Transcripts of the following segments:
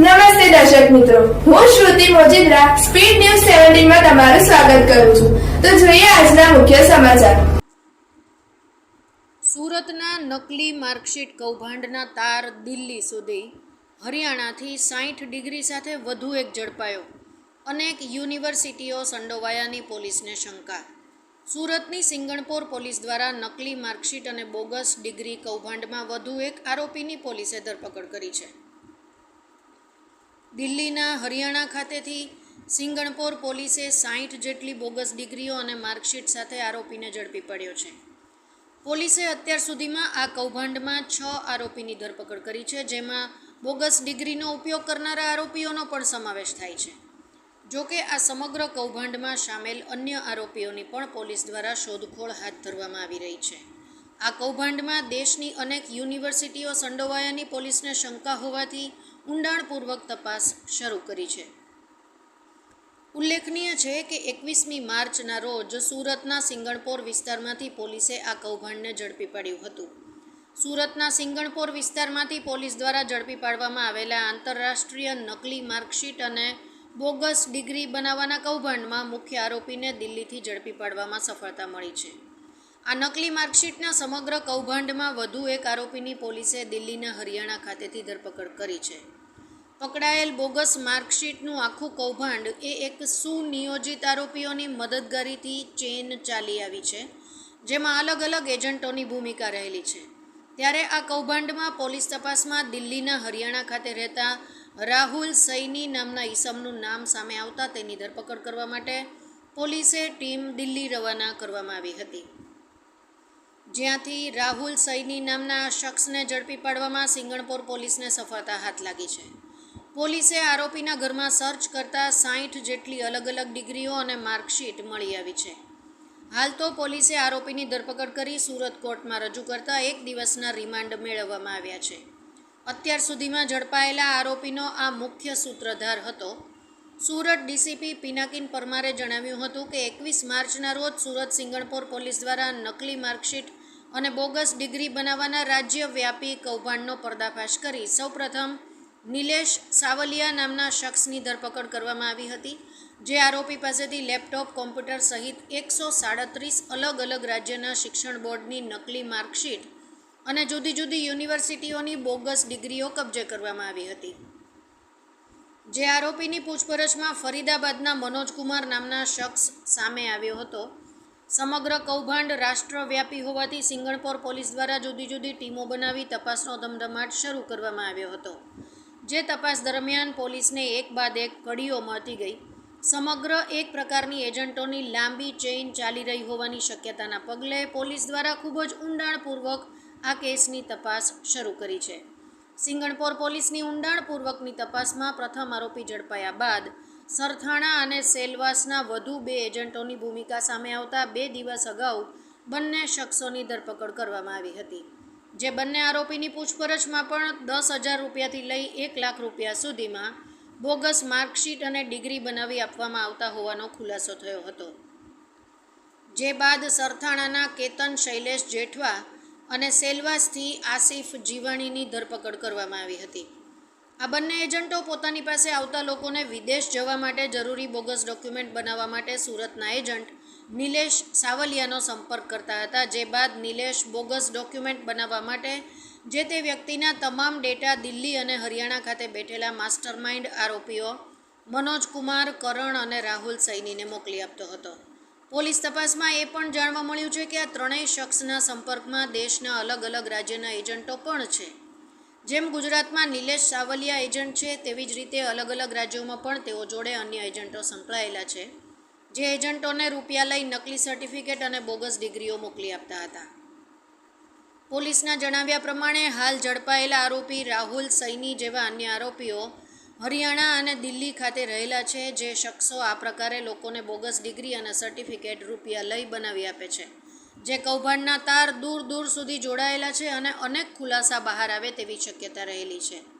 નમસ્તે દર્શક મિત્રો. હું શ્રુતિ મોજીદ્રા, સ્પીડ ન્યૂઝ સેવન્ટીનમાં તમારું સ્વાગત કરું છું. તો જોઈએ આજના મુખ્ય સમાચાર. સુરતના નકલી માર્કશીટ કૌભાંડના તાર દિલ્હી સુધી. હરિયાણાથી સાઠ ડિગ્રી સાથે વધુ એક ઝડપાયો. અનેક યુનિવર્સિટીઓ સંડોવાયાની પોલીસને શંકા. સુરતની સિંગણપોર પોલીસ દ્વારા નકલી માર્કશીટ અને બોગસ ડિગ્રી કૌભાંડમાં વધુ એક આરોપીની પોલીસે ધરપકડ કરી છે. દિલ્હીના હરિયાણા ખાતેથી સિંગણપોર પોલીસે સાઠ જેટલી બોગસ ડિગ્રીઓ અને માર્કશીટ સાથે આરોપીને ઝડપી પડ્યો છે. પોલીસે અત્યાર સુધીમાં આ કૌભાંડમાં છ આરોપીની ધરપકડ કરી છે, જેમાં બોગસ ડિગ્રીનો ઉપયોગ કરનારા આરોપીઓનો પણ સમાવેશ થાય છે. જો કે આ સમગ્ર કૌભાંડમાં સામેલ અન્ય આરોપીઓની પણ પોલીસ દ્વારા શોધખોળ હાથ ધરવામાં આવી રહી છે. આ કૌભાંડમાં દેશની અનેક યુનિવર્સિટીઓ સંડોવાયાની પોલીસને શંકા હોવાથી ઊંડાણપૂર્વક તપાસ શરૂ કરી છે. ઉલ્લેખનીય છે કે એકવીસમી માર્ચના રોજ સુરતના સિંગણપોર વિસ્તારમાંથી પોલીસે આ કૌભાંડને ઝડપી પાડ્યું હતું. સુરતના સિંગણપોર વિસ્તારમાંથી પોલીસ દ્વારા ઝડપી પાડવામાં આવેલા આંતરરાષ્ટ્રીય નકલી માર્કશીટ અને બોગસ ડિગ્રી બનાવવાના કૌભાંડમાં મુખ્ય આરોપીને દિલ્હીથી ઝડપી પાડવામાં સફળતા મળી છે. આ નકલી માર્કશીટના સમગ્ર કૌભાંડમાં વધુ એક આરોપીની પોલીસે દિલ્હીના હરિયાણા ખાતેથી ધરપકડ કરી છે. પકડાયેલ બોગસ માર્કશીટનું આખું કૌભાંડ એ એક સુનિયોજિત આરોપીઓની મદદગારીથી ચેન ચાલી આવી છે, જેમાં અલગ અલગ એજન્ટોની ભૂમિકા રહેલી છે. ત્યારે આ કૌભાંડમાં પોલીસ તપાસમાં દિલ્હીના હરિયાણા ખાતે રહેતા રાહુલ સૈની નામના ઈસમનું નામ સામે આવતા તેની ધરપકડ કરવા માટે પોલીસે ટીમ દિલ્હી રવાના કરવામાં આવી હતી. જ્યાંથી રાહુલ સૈની નામના શખ્સને ઝડપી પાડવામાં સિંગણપોર પોલીસને સફળતા હાથ લાગી છે. પોલીસે આરોપીના ઘરમાં સર્ચ કરતાં સાઠ જેટલી અલગ અલગ ડિગ્રીઓ અને માર્કશીટ મળી આવી છે. હાલ તો પોલીસે આરોપીની ધરપકડ કરી સુરત કોર્ટમાં રજૂ કરતા એક દિવસના રિમાન્ડ મેળવવામાં આવ્યા છે. અત્યાર સુધીમાં ઝડપાયેલા આરોપીનો આ મુખ્ય સૂત્રધાર હતો. સુરત ડીસીપી પિનાકિન પરમારે જણાવ્યું હતું કે એકવીસ માર્ચના રોજ સુરત સિંગણપોર પોલીસ દ્વારા નકલી માર્કશીટ અને બોગસ ડિગ્રી બનાવવાના રાજ્યવ્યાપી કૌભાંડનો પર્દાફાશ કરી સૌપ્રથમ નિલેશ સાવલિયા નામના શખ્સની ધરપકડ કરવામાં આવી હતી, જે આરોપી પાસેથી લેપટોપ, કોમ્પ્યુટર સહિત એકસો સાડત્રીસ અલગ અલગ રાજ્યના શિક્ષણ બોર્ડની નકલી માર્કશીટ અને જુદી જુદી યુનિવર્સિટીઓની બોગસ ડિગ્રીઓ કબજે કરવામાં આવી હતી. જે આરોપીની પૂછપરછમાં ફરીદાબાદના મનોજકુમાર નામના શખ્સ સામે આવ્યો હતો. સમગ્ર કૌભાંડ રાષ્ટ્રવ્યાપી હોવાથી સિંગણપોર પોલીસ દ્વારા જુદી જુદી ટીમો બનાવી તપાસનો ધમધમાટ શરૂ કરવામાં આવ્યો હતો. જે તપાસ દરમિયાન પોલીસને એક બાદ એક કડીઓ મળતી ગઈ. સમગ્ર એક પ્રકારની એજન્ટોની લાંબી ચેઇન ચાલી રહી હોવાની શક્યતાના પગલે પોલીસ દ્વારા ખૂબ જ ઊંડાણપૂર્વક આ કેસની તપાસ શરૂ કરી છે. સિંગણપોર પોલીસની ઊંડાણપૂર્વકની તપાસમાં પ્રથમ આરોપી ઝડપાયા બાદ સરથાણા અને સેલવાસના વધુ બે એજન્ટોની ભૂમિકા સામે આવતા બે દિવસ અગાઉ બંને શખ્સોની ધરપકડ કરવામાં આવી હતી. જે બંને આરોપીની પૂછપરછમાં પણ દસ હજાર રૂપિયાથી લઈ એક લાખ રૂપિયા સુધીમાં બોગસ માર્કશીટ અને ડિગ્રી બનાવી આપવામાં આવતા હોવાનો ખુલાસો થયો હતો. જે બાદ સરથાણાના કેતન શૈલેષ જેઠવા અને સેલવાસથી આસિફ જીવાણીની ધરપકડ કરવામાં આવી હતી. આ બંને એજન્ટો પોતાની પાસે આવતા લોકોને વિદેશ જવા માટે જરૂરી બોગસ ડોક્યુમેન્ટ બનાવવા માટે સુરતના એજન્ટ નિલેશ સાવલિયાનો સંપર્ક કરતા હતા, જે બાદ નિલેશ બોગસ ડોક્યુમેન્ટ બનાવવા માટે જે તે વ્યક્તિના તમામ ડેટા દિલ્હી અને હરિયાણા ખાતે બેઠેલા માસ્ટરમાઇન્ડ આરોપીઓ મનોજ કુમાર, કરણ અને રાહુલ સૈનીને મોકલી આપતો હતો. પોલીસ તપાસમાં એ પણ જાણવા મળ્યું છે કે આ ત્રણેય શખ્સના સંપર્કમાં દેશના અલગ અલગ રાજ્યના એજન્ટો પણ છે. જેમ ગુજરાતમાં નિલેશ સાવલિયા એજન્ટ છે, તેવી જ રીતે અલગ અલગ રાજ્યોમાં પણ તેઓ જોડે અન્ય એજન્ટો સંકળાયેલા છે. જે એજન્ટોને રૂપિયા લઈ નકલી સર્ટિફિકેટ અને બોગસ ડિગ્રીઓ મોકલી આપતા હતા. પોલીસના જણાવ્યા પ્રમાણે હાલ ઝડપાયેલા આરોપી રાહુલ સૈની જેવા અન્ય આરોપીઓ હરિયાણા અને દિલ્હી ખાતે રહેલા છે, જે શખ્સો આ પ્રકારે લોકોને બોગસ ડિગ્રી અને સર્ટિફિકેટ રૂપિયા લઈ બનાવી આપે છે. જે કૌભાંડના તાર દૂર દૂર સુધી જોડાયેલા છે અને અનેક ખુલાસા બહાર આવે તેવી શક્યતા રહેલી છે.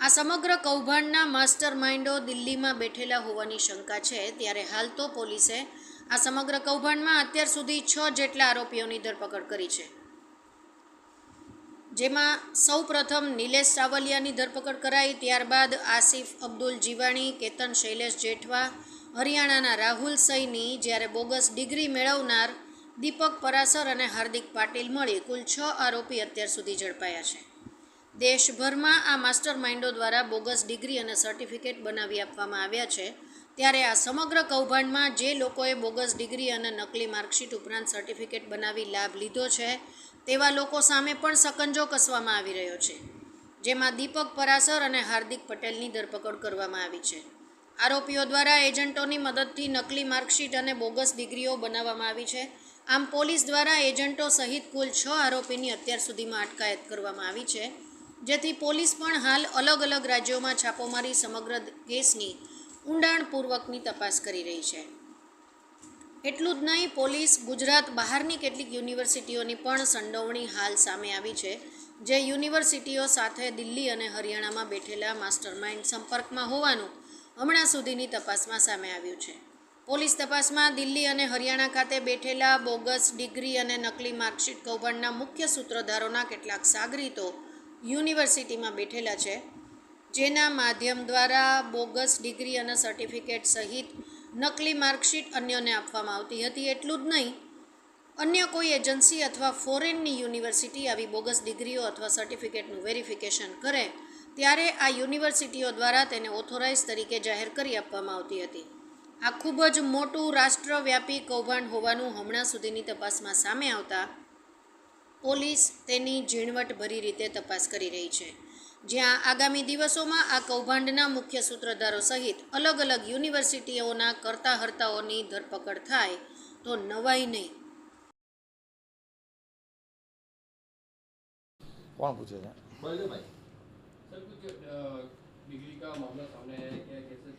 આ સમગ્ર કૌભાંડના માસ્ટર માઇન્ડો દિલ્હીમાં બેઠેલા હોવાની શંકા છે. ત્યારે હાલ તો પોલીસે આ સમગ્ર કૌભાંડમાં અત્યાર સુધી છ જેટલા આરોપીઓની ધરપકડ કરી છે. જેમાં સૌ પ્રથમ નિલેશ સાવલિયાની ધરપકડ કરાઈ, ત્યારબાદ આસિફ અબ્દુલ જીવાણી, કેતન શૈલેષ જેઠવા, હરિયાણાના રાહુલ સૈની, જ્યારે બોગસ ડિગ્રી મેળવનાર દીપક પરાસર અને હાર્દિક પાટીલ મળી, કુલ છ આરોપી અત્યાર સુધી ઝડપાયા છે. દેશભરમાં આ માસ્ટર માઇન્ડો દ્વારા બોગસ ડિગ્રી અને સર્ટિફિકેટ બનાવી આપવામાં આવ્યા છે. ત્યારે આ સમગ્ર કૌભાંડમાં જે લોકોએ બોગસ ડિગ્રી અને નકલી માર્કશીટ ઉપરાંત સર્ટિફિકેટ બનાવી લાભ લીધો છે, તેવા લોકો સામે પણ સકંજો કસવામાં આવી રહ્યો છે, જેમાં દીપક પરાસર અને હાર્દિક પટેલની ધરપકડ કરવામાં આવી છે. આરોપીઓ દ્વારા એજન્ટોની મદદથી નકલી માર્કશીટ અને બોગસ ડિગ્રીઓ બનાવવામાં આવી છે. આમ પોલીસ દ્વારા એજન્ટો સહિત કુલ છ આરોપીની અત્યાર સુધીમાં અટકાયત કરવામાં આવી છે. જેથી પોલીસ પણ હાલ અલગ અલગ રાજ્યોમાં છાપોમારી સમગ્ર કેસની ઊંડાણપૂર્વકની તપાસ કરી રહી છે. એટલું જ નહીં, પોલીસ ગુજરાત બહારની કેટલીક યુનિવર્સિટીઓની પણ સંડોવણી હાલ સામે આવી છે, જે યુનિવર્સિટીઓ સાથે દિલ્હી અને હરિયાણામાં બેઠેલા માસ્ટરમાઇન્ડ સંપર્કમાં હોવાનું હમણાં સુધીની તપાસમાં સામે આવ્યું છે. પોલીસ તપાસમાં દિલ્હી અને હરિયાણા ખાતે બેઠેલા બોગસ, ડિગ્રી અને નકલી માર્કશીટ કૌભાંડના મુખ્ય સૂત્રધારોના કેટલાક સાગરીતો યુનિવર્સિટીમાં બેઠેલા છે, જેના માધ્યમ દ્વારા બોગસ ડિગ્રી અને સર્ટિફિકેટ સહિત નકલી માર્કશીટ અન્યોને આપવામાં આવતી હતી. એટલું જ નહીં, અન્ય કોઈ એજન્સી અથવા ફોરેનની યુનિવર્સિટી આવી બોગસ ડિગ્રીઓ અથવા સર્ટિફિકેટનું વેરિફિકેશન કરે, ત્યારે આ યુનિવર્સિટીઓ દ્વારા તેને ઓથોરાઇઝ તરીકે જાહેર કરી આપવામાં આવતી હતી. આ ખૂબ જ મોટું રાષ્ટ્રવ્યાપી કૌભાંડ હોવાનું હમણાં સુધીની તપાસમાં સામે આવતા પોલીસ તેની ઝીણવટભરી રીતે તપાસ કરી રહી છે. જ્યાં આગામી દિવસોમાં આ કૌભાંડના મુખ્ય સૂત્રધારો સહિત અલગ અલગ યુનિવર્સિટીઓના કરતા હર્તાઓની ધરપકડ થાય તો નવાઈ નહીં. કોણ પૂછે છે? ડિગ્રી કા મામલા સામે આયા કે કેસે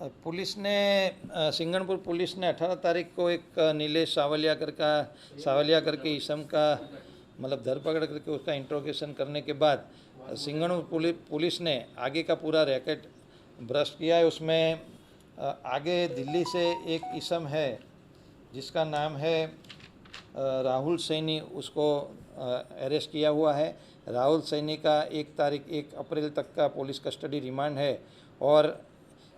पुलिस ने सिंगनपुर पुलिस ने 18 तारीख को एक नीलेश सावलिया कर का सावलिया करके इसम का मतलब धरपकड़ करके उसका इंट्रोगेशन करने के बाद सिंगनपुर पुलिस ने आगे का पूरा रैकेट भ्रष्ट किया है। उसमें आगे दिल्ली से एक इसम है, जिसका नाम है राहुल सैनी, उसको अरेस्ट किया हुआ है। राहुल सैनी का एक तारीख, एक अप्रैल तक का पुलिस कस्टडी रिमांड है और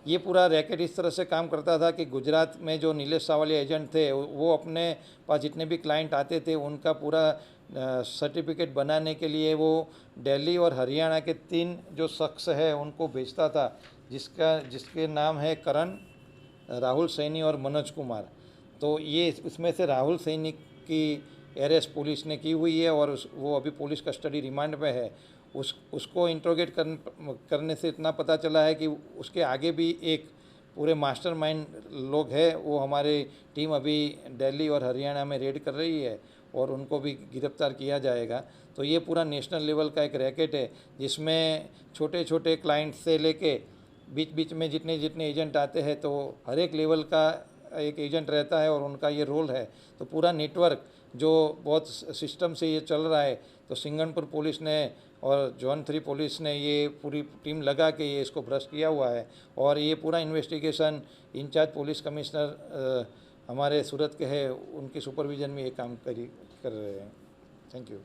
ये पूरा रैकेट इस तरह से काम करता था कि गुजरात में जो नीलेश सावलिया एजेंट थे, वो अपने पास जितने भी क्लाइंट आते थे, उनका पूरा सर्टिफिकेट बनाने के लिए वो दिल्ली और हरियाणा के तीन जो शख्स है, उनको भेजता था, जिसका, जिसके नाम है करण, राहुल सैनी और मनोज कुमार। तो ये उसमें से राहुल सैनी की अरेस्ट पुलिस ने की हुई है और उस, वो अभी पुलिस कस्टडी रिमांड पे है। उस उसको इंट्रोगेट कर, करने से इतना पता चला है कि उसके आगे भी एक पूरे मास्टरमाइंड लोग हैं वो हमारी टीम अभी दिल्ली और हरियाणा में रेड कर रही है और उनको भी गिरफ़्तार किया जाएगा। तो ये पूरा नेशनल लेवल का एक रैकेट है जिसमें छोटे छोटे क्लाइंट से लेके बीच बीच में जितने जितने एजेंट आते हैं तो हर एक लेवल का एक एजेंट रहता है और उनका ये रोल है। तो पूरा नेटवर्क जो बहुत सिस्टम से ये चल रहा है तो सिंगनपुर पुलिस ने और जोन थ्री पुलिस ने ये पूरी टीम लगा के ये इसको भ्रष्ट किया हुआ है। और ये पूरा इन्वेस्टिगेशन इंचार्ज पुलिस कमिश्नर हमारे सूरत के है, उनके सुपरविजन में ये काम करी, कर रहे हैं। Thank you